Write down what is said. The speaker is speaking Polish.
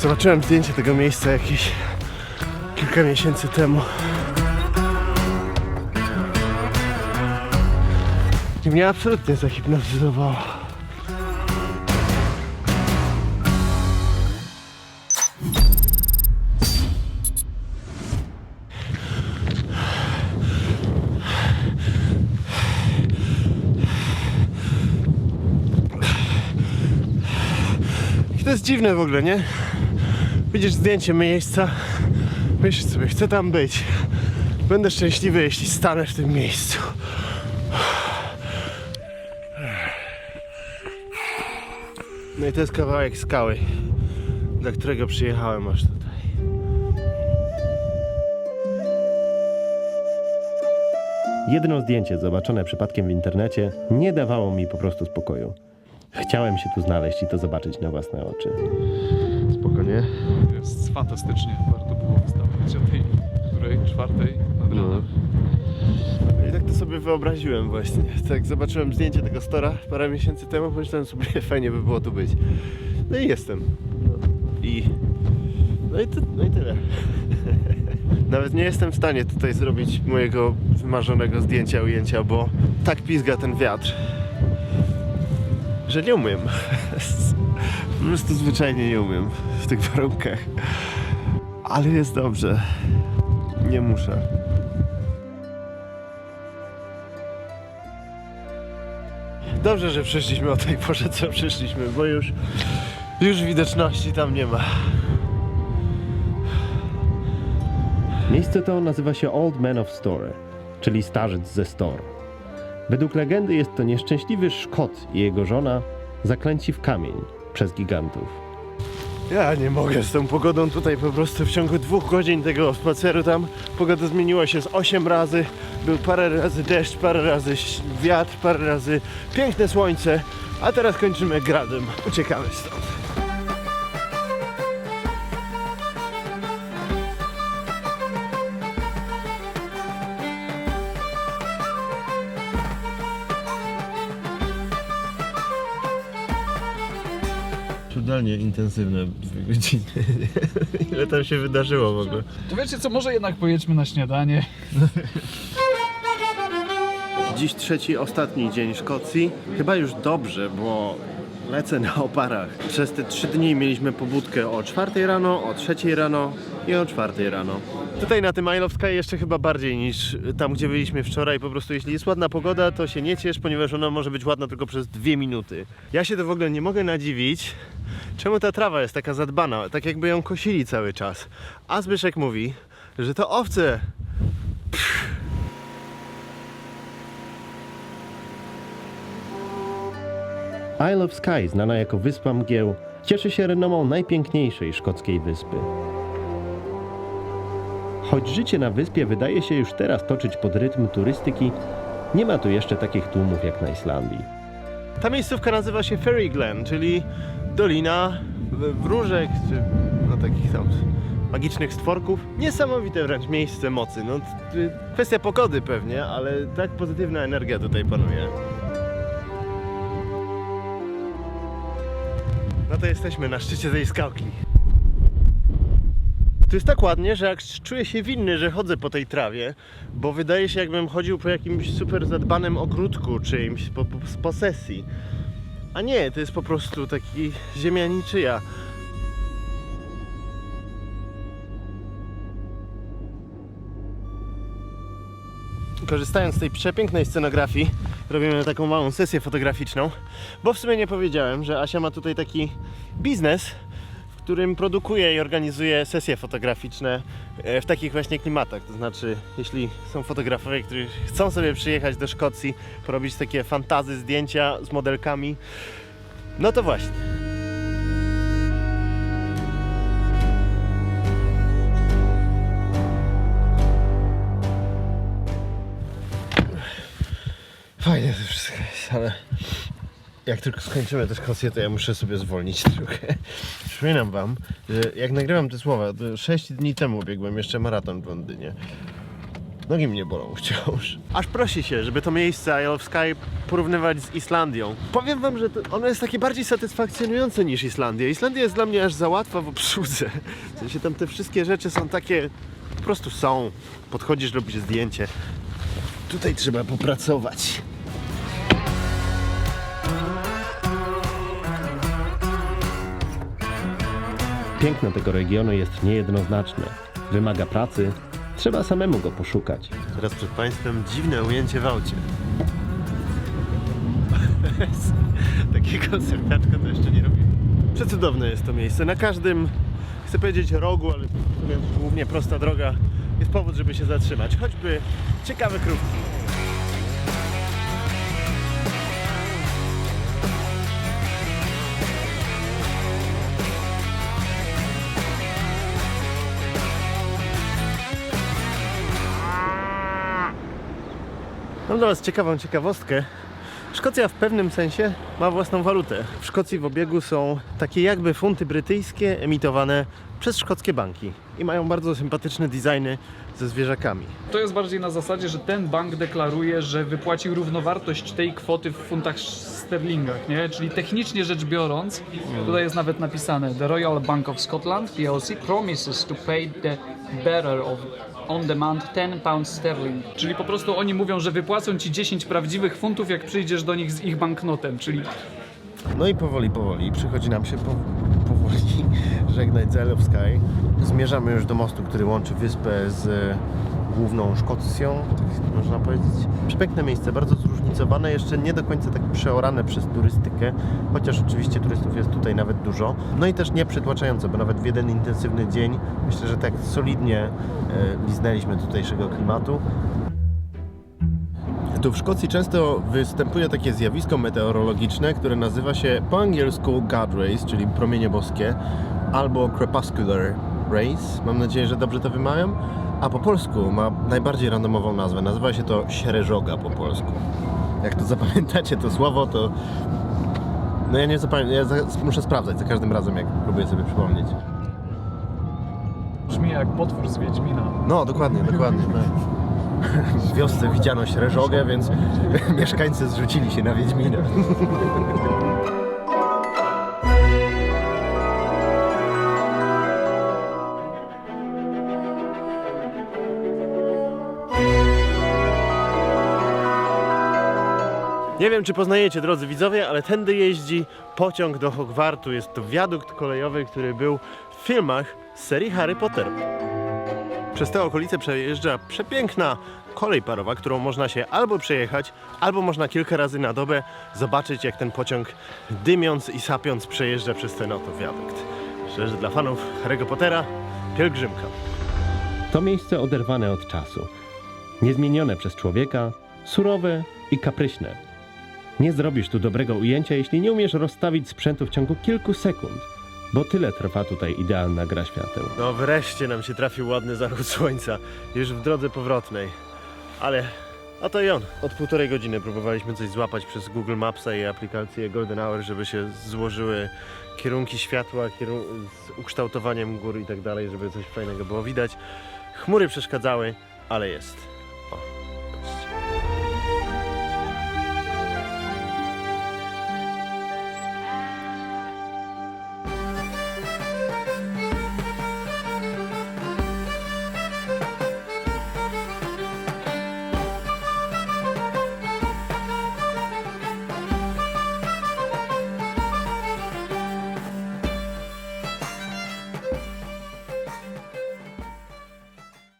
Zobaczyłem zdjęcie tego miejsca jakieś kilka miesięcy temu. I mnie absolutnie zahipnotyzowało. I to jest dziwne w ogóle, nie? Widzisz zdjęcie miejsca, myślisz sobie, chcę tam być. Będę szczęśliwy, jeśli stanę w tym miejscu. No i to jest kawałek skały, dla którego przyjechałem aż tutaj. Jedno zdjęcie zobaczone przypadkiem w internecie nie dawało mi po prostu spokoju. Chciałem się tu znaleźć i to zobaczyć na własne oczy. Spokojnie. Jest fantastycznie, warto było wstawać o tej której, czwartej nad No. ranem. I tak to sobie wyobraziłem właśnie. Tak zobaczyłem zdjęcie tego stora parę miesięcy temu, pomyślałem sobie, fajnie by było tu być. No i jestem. No. I... No i, ty, no i tyle. Nawet nie jestem w stanie tutaj zrobić mojego wymarzonego zdjęcia, ujęcia, bo tak pizga ten wiatr, że nie umiem. Po prostu zwyczajnie nie umiem w tych warunkach. Ale jest dobrze. Nie muszę. Dobrze, że przyszliśmy o tej porze, co przyszliśmy, bo już, już widoczności tam nie ma. Miejsce to nazywa się Old Man of Store, czyli starzec ze Store. Według legendy jest to nieszczęśliwy Szkot i jego żona zaklęci w kamień przez gigantów. Ja nie mogę z tą pogodą tutaj po prostu w ciągu dwóch godzin tego spaceru tam pogoda zmieniła się z 8 razy, był parę razy deszcz, parę razy wiatr, parę razy piękne słońce, a teraz kończymy gradem. Uciekamy stąd. Cudownie intensywne dwie godziny. Ile tam się wydarzyło w ogóle? To wiecie co, może jednak pojedźmy na śniadanie. Dziś trzeci, ostatni dzień Szkocji. Chyba już dobrze, bo lecę na oparach. Przez te trzy dni mieliśmy pobudkę o czwartej rano, o trzeciej rano i o czwartej rano. Tutaj na tym Isle of Skye jeszcze chyba bardziej niż tam, gdzie byliśmy wczoraj. Po prostu jeśli jest ładna pogoda, to się nie ciesz, ponieważ ona może być ładna tylko przez dwie minuty. Ja się to w ogóle nie mogę nadziwić, czemu ta trawa jest taka zadbana, tak jakby ją kosili cały czas. A Zbyszek mówi, że to owce Isle of Skye, znana jako Wyspa Mgieł, cieszy się renomą najpiękniejszej szkockiej wyspy. Choć życie na wyspie wydaje się już teraz toczyć pod rytm turystyki, nie ma tu jeszcze takich tłumów jak na Islandii. Ta miejscówka nazywa się Fairy Glen, czyli Dolina Wróżek, czy no, takich tam magicznych stworków. Niesamowite wręcz miejsce mocy. No, kwestia pogody pewnie, ale tak pozytywna energia tutaj panuje. No to jesteśmy na szczycie tej skałki. Tu jest tak ładnie, że jak czuję się winny, że chodzę po tej trawie, bo wydaje się jakbym chodził po jakimś super zadbanym ogródku czyimś, po, po, z posesji. A nie, to jest po prostu taki ziemia niczyja. Korzystając z tej przepięknej scenografii, robimy taką małą sesję fotograficzną, bo w sumie nie powiedziałem, że Asia ma tutaj taki biznes, którym produkuje i organizuje sesje fotograficzne e, w takich właśnie klimatach. To znaczy, jeśli są fotografowie, którzy chcą sobie przyjechać do Szkocji, porobić takie fantazy zdjęcia z modelkami, no to właśnie. Fajnie to wszystko jest, ale jak tylko skończymy tę Szkocję, to ja muszę sobie zwolnić trochę. Przypominam wam, że jak nagrywam te słowa, to 6 dni temu biegłem jeszcze maraton w Londynie. Nogi mnie bolą wciąż. Aż prosi się, żeby to miejsce Isle of Skye porównywać z Islandią. Powiem wam, że ono jest takie bardziej satysfakcjonujące niż Islandia. Islandia jest dla mnie aż za łatwa w obsłudze. W sensie tam te wszystkie rzeczy są takie, po prostu są. Podchodzisz, robisz zdjęcie. Tutaj trzeba popracować. Piękno tego regionu jest niejednoznaczne. Wymaga pracy, trzeba samemu go poszukać. Teraz przed Państwem dziwne ujęcie w aucie. Takiego serdaczka to jeszcze nie robiłem. Przecudowne jest to miejsce. Na każdym, chcę powiedzieć rogu, ale głównie prosta droga, jest powód, żeby się zatrzymać. Choćby ciekawe krówki. Mam dla Was ciekawą ciekawostkę. Szkocja w pewnym sensie ma własną walutę. W Szkocji w obiegu są takie jakby funty brytyjskie emitowane przez szkockie banki i mają bardzo sympatyczne designy ze zwierzakami. To jest bardziej na zasadzie, że ten bank deklaruje, że wypłacił równowartość tej kwoty w funtach sterlingach, nie? Czyli technicznie rzecz biorąc, tutaj jest nawet napisane The Royal Bank of Scotland PLC promises to pay the bearer of on demand 10 pounds sterling. Czyli po prostu oni mówią, że wypłacą ci 10 prawdziwych funtów, jak przyjdziesz do nich z ich banknotem, czyli No i powoli, powoli przychodzi nam się po, powoli żegnać z Isle of Skye. Zmierzamy już do mostu, który łączy wyspę z główną Szkocją, tak można powiedzieć. Przepiękne miejsce, bardzo zróżnicowane, jeszcze nie do końca tak przeorane przez turystykę, chociaż oczywiście turystów jest tutaj nawet dużo. No i też nie przytłaczające, bo nawet w jeden intensywny dzień myślę, że tak solidnie e, liznęliśmy tutejszego klimatu. Tu w Szkocji często występuje takie zjawisko meteorologiczne, które nazywa się po angielsku God czyli promienie boskie, albo Crepuscular Rays. Mam nadzieję, że dobrze to wymawiam. A po polsku ma najbardziej randomową nazwę. Nazywa się to siereżoga po polsku. Jak to zapamiętacie to słowo, to... No ja nie zapamiętam, ja za- muszę sprawdzać za każdym razem, jak próbuję sobie przypomnieć. brzmi jak potwór z Wiedźmina. No, dokładnie, dokładnie. Tak. W wiosce widziano siereżogę, więc mieszkańcy zrzucili się na Wiedźmina. Nie wiem, czy poznajecie, drodzy widzowie, ale tędy jeździ pociąg do Hogwartu. Jest to wiadukt kolejowy, który był w filmach z serii Harry Potter. Przez te okolice przejeżdża przepiękna kolej parowa, którą można się albo przejechać, albo można kilka razy na dobę zobaczyć, jak ten pociąg dymiąc i sapiąc przejeżdża przez ten oto wiadukt. Myślę, że dla fanów Harry'ego Pottera pielgrzymka. To miejsce oderwane od czasu, niezmienione przez człowieka, surowe i kapryśne. Nie zrobisz tu dobrego ujęcia, jeśli nie umiesz rozstawić sprzętu w ciągu kilku sekund, bo tyle trwa tutaj idealna gra świateł. No wreszcie nam się trafił ładny zachód słońca, już w drodze powrotnej. Ale, a to i on. Od półtorej godziny próbowaliśmy coś złapać przez Google Mapsa i aplikację Golden Hour, żeby się złożyły kierunki światła kierun z ukształtowaniem gór i tak dalej, żeby coś fajnego było widać. Chmury przeszkadzały, ale jest.